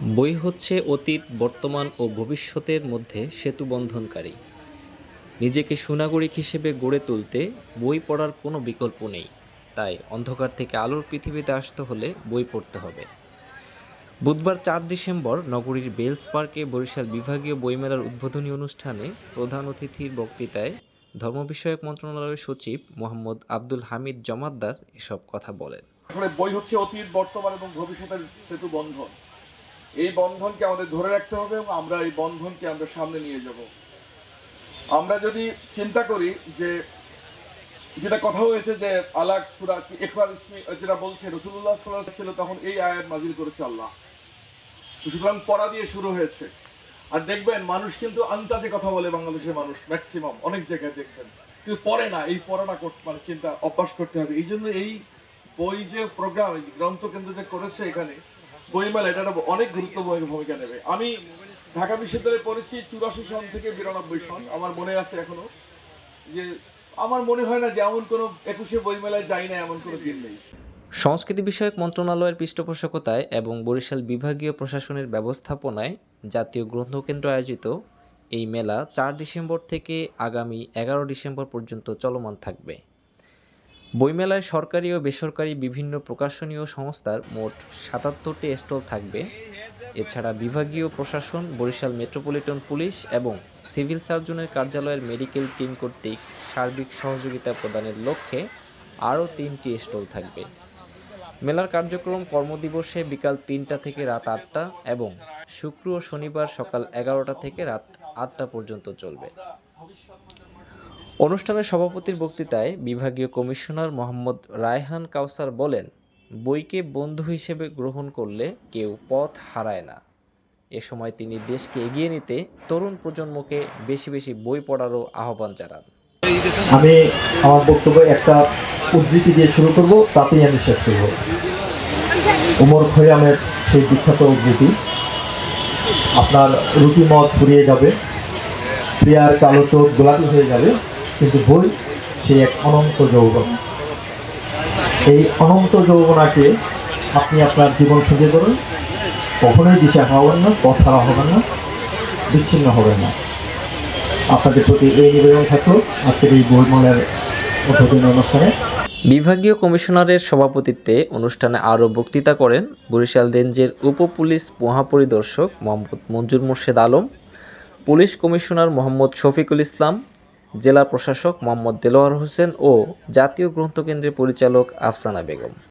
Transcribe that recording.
বই হচ্ছে অতীত, বর্তমান ও ভবিষ্যতের মধ্যে সেতু বন্ধনকারী নিজেকে সুনাগরিক হিসেবে গড়ে তুলতে বই পড়ার কোনো বিকল্প নেই। তাই অন্ধকার থেকে আলোর পৃথিবীতে আসতে হলে বই পড়তে হবে। বুধবার চার ডিসেম্বর নগরীর বেলস পার্কে বরিশাল বিভাগীয় বইমেলার উদ্বোধনী অনুষ্ঠানে প্রধান অতিথির বক্তৃতায় ধর্ম বিষয়ক মন্ত্রণালয়ের সচিব মোহাম্মদ আব্দুল হামিদ জমাদ্দার এসব কথা বলেন। বই হচ্ছে অতীত, বর্তমান এবং ভবিষ্যতের সেতু বন্ধন এই বন্ধনকে আমাদের ধরে রাখতে হবে এবং আমরা এই বন্ধনকে আমরা সামনে নিয়ে যাব। আমরা যদি চিন্তা করি যে, যেটা কথা হয়েছে যে আলাক সুরা একবার যেটা বলছে রসুল্লাহ সাল্লাহ ছিল তখন এই আয়াত নাজিল করেছে আল্লাহ। সুতরাং পড়া দিয়ে শুরু হয়েছে। আর দেখবেন মানুষ কিন্তু আন্তাজে কথা বলে বাংলাদেশের মানুষ, ম্যাক্সিমাম, অনেক জায়গায় দেখবেন। কিন্তু পড়ে না, এই পড়াটা করতে মানে চিন্তা অভ্যাস করতে হবে। এই জন্য এই বই যে প্রোগ্রাম গ্রন্থ কেন্দ্র যে করেছে এখানে বইমেলা এটা অনেক গুরুত্বপূর্ণ ভূমিকা নেবে। আমি ঢাকা বিশ্ববিদ্যালয়ে পড়েছি চুরাশি সন থেকে বিরানব্বই সন। আমার মনে আছে এখনও যে আমার মনে হয় না যে এমন কোনো একুশে বইমেলায় যাই না, এমন কোনো দিন নেই। সংস্কৃতি বিষয়ক মন্ত্রণালয়ের পৃষ্ঠপোষকতায় এবং বরিশাল বিভাগীয় প্রশাসনের ব্যবস্থাপনায় জাতীয় গ্রন্থকেন্দ্র আয়োজিত এই মেলা চার ডিসেম্বর থেকে আগামী এগারো ডিসেম্বর পর্যন্ত চলমান থাকবে। বইমেলায় সরকারি ও বেসরকারি বিভিন্ন প্রকাশনীয় সংস্থার মোট সাতাত্তরটি স্টল থাকবে। এছাড়া বিভাগীয় প্রশাসন, বরিশাল মেট্রোপলিটন পুলিশ এবং সিভিল সার্জনের কার্যালয়ের মেডিকেল টিম কর্তৃক সার্বিক সহযোগিতা প্রদানের লক্ষ্যে আরও তিনটি স্টল থাকবে। মেলার কার্যক্রম কর্মদিবসে বিকাল তিনটা থেকে রাত আটটা এবং শুক্র ও শনিবার সকাল এগারোটা থেকে রাত আটটা পর্যন্ত চলবে। অনুষ্ঠানের সভাপতির বক্তৃতায় বিভাগীয় কমিশনার মোহাম্মদ রায়হান কাউসার বলেন, বইকে বন্ধু হিসেবে গ্রহণ করলে কেউ পথ হারায় না। এ সময় তিনি দেশকে এগিয়ে নিতে তরুণ প্রজন্মকে বেশি বেশি বই পড়ারও আহ্বান জানান। আমি আমার বক্তব্য একটা উদ্ধৃতি দিয়ে শুরু করব, তাতেই আমি শেষ করব। উমর খৈয়ামের সেই বিখ্যাত উদ্ধৃতি। আপনার রুটি মদ ফুরিয়ে যাবে, প্রিয়ার কালো চোখ গোলাপি হয়ে যাবে কিন্তু বই সেই এক অনন্ত যৌবন। এই অনন্ত যৌবনাকে আপনি আপনার জীবন সঙ্গে করুন। কখনোই দিশা হবেন না হারা হবেন না, বিচ্ছিন্ন হবেন না। আপনাদের প্রতি এই নিবেদন থাকল আজকের এই বইমেলার উদ্বোধনী অনুষ্ঠানে। বিভাগীয় কমিশনারের সভাপতিত্বে অনুষ্ঠানে আরও বক্তৃতা করেন বরিশাল রেঞ্জের উপ পুলিশ মহাপরিদর্শক মোহাম্মদ মঞ্জুর মোর্শেদ আলম, পুলিশ কমিশনার মোহাম্মদ শফিকুল ইসলাম জেলা প্রশাসক মোহাম্মদ দেলোয়ার হোসেন ও জাতীয় গ্রন্থকেন্দ্রের পরিচালক আফসানা বেগম।